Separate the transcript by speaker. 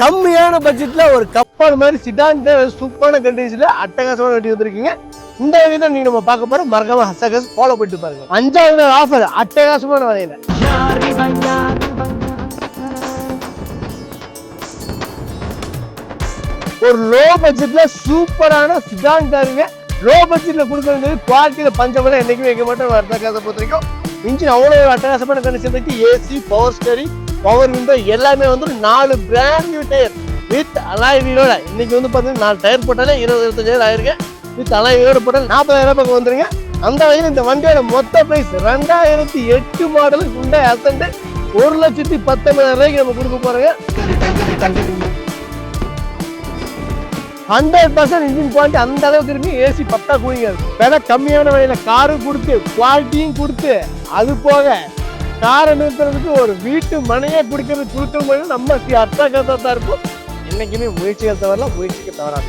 Speaker 1: கம்மியான பட்ஜெட்ல ஒரு கப்பான மாதிரி சிடான் சூப்பரான கண்டிஷன்ல அட்டகாசமான வண்டி வந்திருக்கீங்க. இந்த வகை தான் நீங்க நம்ம பார்க்க போறோம் மறக்காம ஹசகஸ் ஃபாலோ பண்ணிட்டு பாருங்க. அஞ்சாவது நாள் ஆஃபர் அட்டகாசமான வகையில. ஒரு லோ பட்ஜெட்ல சூப்பரான சிடான் காருங்க லோ பட்ஜெட்ல கொடுக்கறது குவாலிட்டியில பஞ்சமெல்லாம் என்னைக்குமே வைக்க மாட்டோம். அட்டகாசம் பொறுத்த வரைக்கும். இன்ஜின் அவ்வளோ அட்டகாசமான கண்டிஷன் இருக்கு AC power steering power window எல்லாமே வந்து நாலு brand new tyre with alloy வீலோட இன்னைக்கு வந்து பார்த்தீங்கன்னா நாலு டயர் போட்டாலே இருபது இருபத்தஞ்சாயிரம் ஆயிருக்கு வித் அலாய் வீலோட போட்டால் நாற்பதாயிரம் பக்கம் வந்துருங்க. அந்த வகையில் இந்த வண்டியோட மொத்த பிரைஸ் ரெண்டாயிரத்தி எட்டு மாடல் ஹுண்டை அசண்ட் ஒரு லட்சத்தி பத்தொன்பதாயிரம் ரூபாய்க்கு நம்ம கொடுக்க போறோங்க. ஹண்ட்ரட் பர்சன்ட் இன்ஜின் குவாலிட்டி அந்த அளவுக்கு இருக்கு. ஏசி பத்தா கூலிங்க. விலை கம்மியான விலையில காரும் கொடுத்து குவாலிட்டியும் கொடுத்து அது போக காரை நிறுத்துறதுக்கு ஒரு வீட்டு மனையே பிடிக்கிறது கொடுக்கும் போது நம்ம அர்த்தகத்தான் தான் இருக்கும். என்னைக்குமே முயற்சிகள் தவறலாம் முயற்சிக்கு தவறாது